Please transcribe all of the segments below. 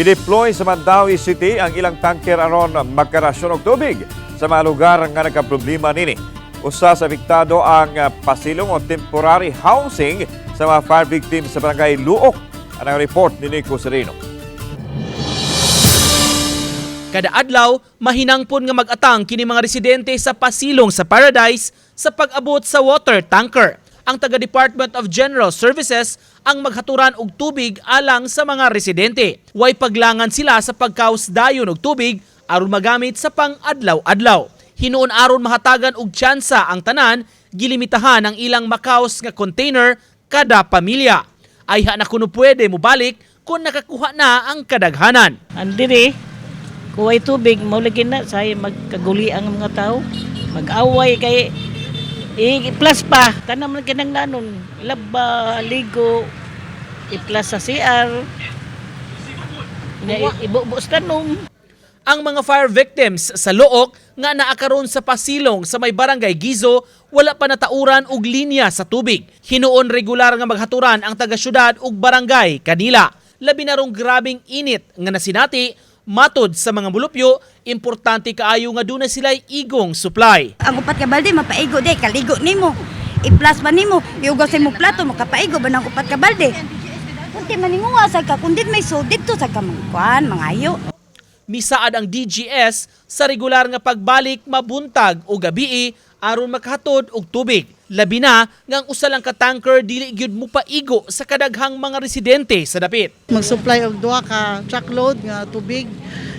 Gideploy sa Mandawi City ang ilang tanker aron magkarasyon og tubig sa mga lugar nga nagkaproblema nini. Usa sa apektado ang ah, pasilong o temporary housing sa mga fire victims sa barangay Luok. Anong report ni Nico Sereno. Kada adlaw, mahinangpon nga mag-atang kini mga residente sa pasilong sa Paradise sa pag-abot sa water tanker. Ang taga Department of General Services ang maghaturan og tubig alang sa mga residente. Way paglangan sila sa pagkaus dayon og tubig aron magamit sa pang-adlaw-adlaw. Hinuon aron mahatagan og tsansa ang tanan, gilimitahan ang ilang makaos nga container kada pamilya. Ayha na kuno pwede mo balik kung nakakuha na ang kadaghanan. Andiri, kuway tubig, maulagin na, say magkaguli ang mga tao. Mag-away kay i-plus pa. Tanam na kinang nanon. Laba, ligo, i-plus sa CR. Ibubos tanom. ang mga fire victims sa Look nga naakaron sa pasilong sa may barangay Gizo wala pa natauran og linya sa tubig. Hinuon regular nga maghaturan ang taga-syudad ug barangay kanila. Labi na rong grabing init nga nasinati matod sa mga mulupyo, importante kaayo nga duna sila igong supply. Ang upat ka balde mapaigo day kaligo nimo. I-plus ba nimo? Iugaw sa imong plato makapaigo ba ng upat ka balde? Kunti man nimo asag ka kundi may so dito sa kamangkuan mangayo. Misaad ang DGS sa regular nga pagbalik mabuntag o gabii aron makahatod og tubig. Labi na nga ang usa lang ka tanker dili gyud mo paigo sa kadaghang mga residente sa dapit. mag-supply og duha ka truckload nga tubig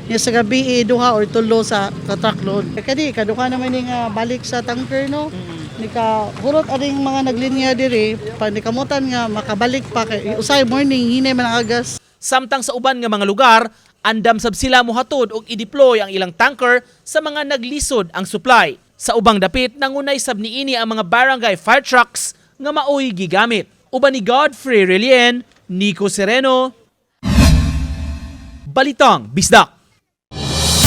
niya sa gabi eh, duha or tulo sa ka truckload kadi kaduha naman ni nga balik sa tanker no ni ka hurot ading mga naglinya diri pa ni kamutan nga makabalik pa kay usay morning hinay man agas Samtang sa uban nga mga lugar, andam sab sila mohatod og i-deploy ang ilang tanker sa mga naglisod ang supply. Sa ubang dapit, nangunay sab niini ang mga barangay fire trucks nga maoy gigamit. Uban ni Godfrey Relien, Nico Sereno, Balitang Bisdak.